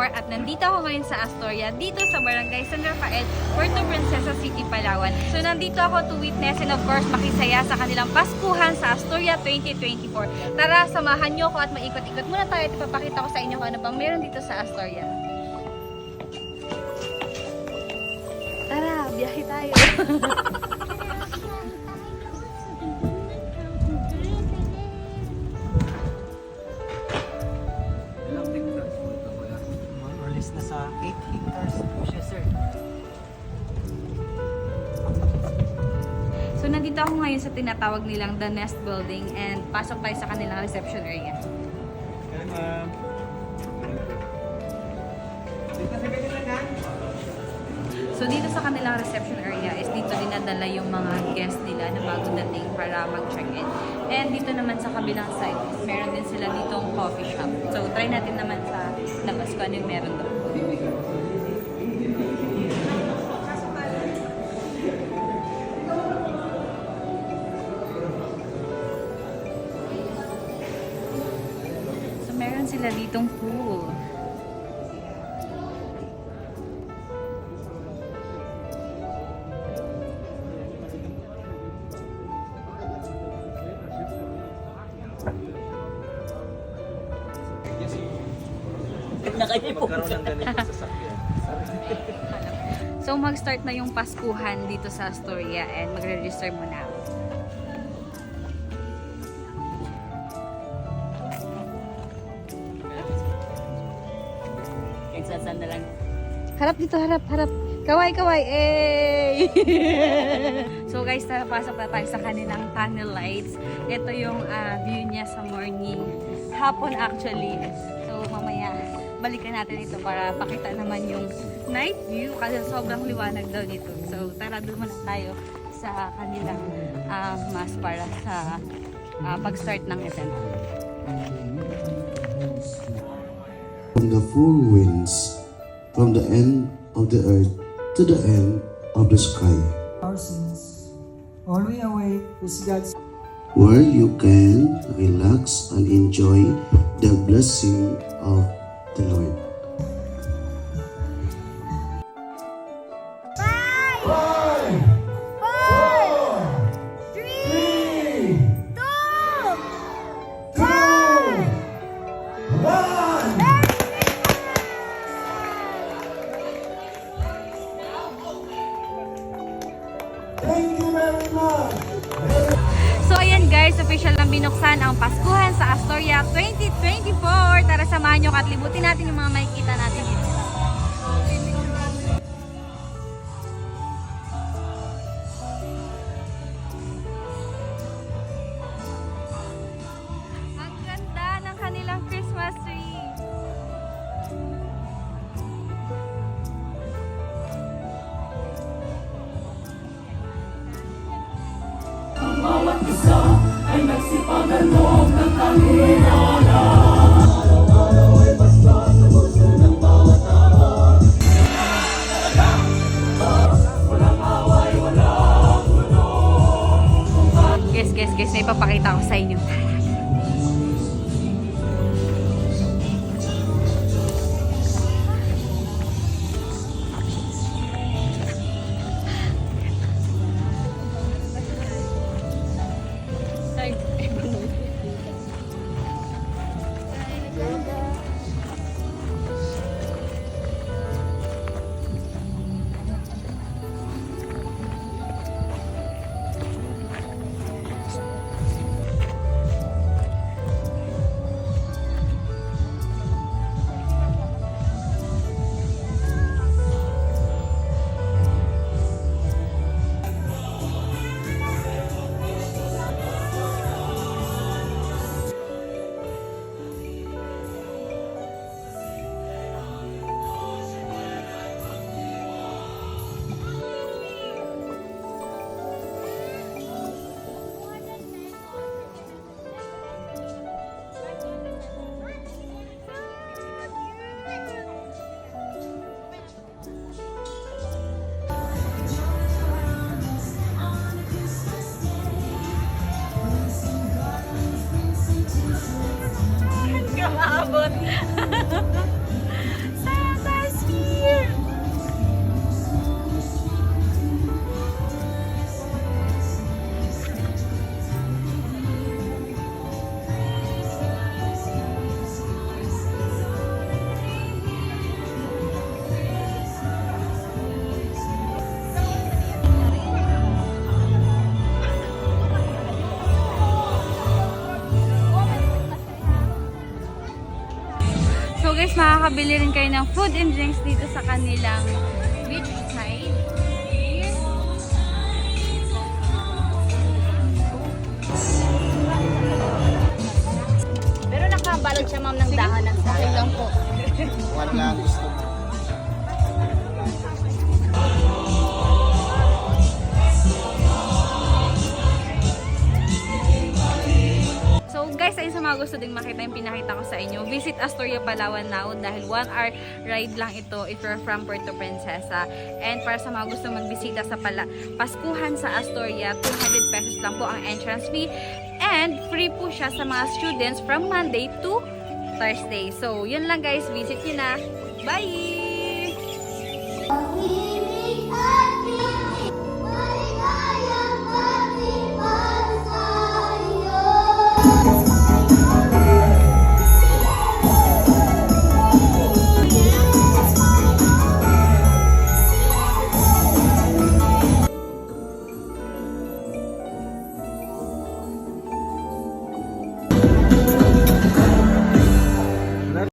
16, 2024 at nandito ako ngayon sa Astoria, dito sa Barangay San Rafael, Puerto Princesa City, Palawan. So nandito ako to witness and of course makisaya sa kanilang Paskuhan sa Astoria 2024. Tara, samahan nyo ako at maikot-ikot muna tayo at ipapakita ko sa inyo kung ano bang meron dito sa Astoria. Tara, biyahe tayo. nandito ako ngayon sa tinatawag nilang The Nest Building and pasok tayo sa kanilang reception area. Yan ma'am. So dito sa kanilang reception area is dito dinadala yung mga guests nila na bago dating para mag-check-in. And dito naman sa kabilang side, meron din sila ditong coffee shop. So try natin naman sa labas kung ano yung meron doon. Sila ditong pool. Magkaroon ng ganito sa sakyan. So mag-start na yung Paskuhan dito sa Astoria and magre-register muna ako. Nagsasan na lang. Harap dito, harap, harap. Kaway, kaway, eh! so guys, tara, pasok na tayo sa kanilang tunnel lights. Ito yung ah, view niya sa morning. Hapon actually. So mamaya, balikan natin ito para pakita naman yung night view kasi sobrang liwanag daw dito. So tara, doon muna tayo sa kanilang ah, mas para sa ah, pag-start ng event. From the four winds, from the end of the earth to the end of the sky, Our sins. All we await is God's where you can relax and enjoy the blessing of the Lord. Official lang binuksan ang Paskuhan sa Astoria 2024. Tara samahan nyo at libutin natin yung mga makikita natin dito. Ang ganda ng kanilang Christmas tree. Guys, guys, guys, may papakita ko sa inyo. Kamaabot. makakabili rin kayo ng food and drinks dito sa kanilang gusto ding makita yung pinakita ko sa inyo, visit Astoria, Palawan now dahil 1 hour ride lang ito if you're from Puerto Princesa. And para sa mga gusto magbisita sa pala Paskuhan sa Astoria, 200 pesos lang po ang entrance fee. And free po siya sa mga students from Monday to Thursday. So, yun lang guys. Visit nyo na. Bye!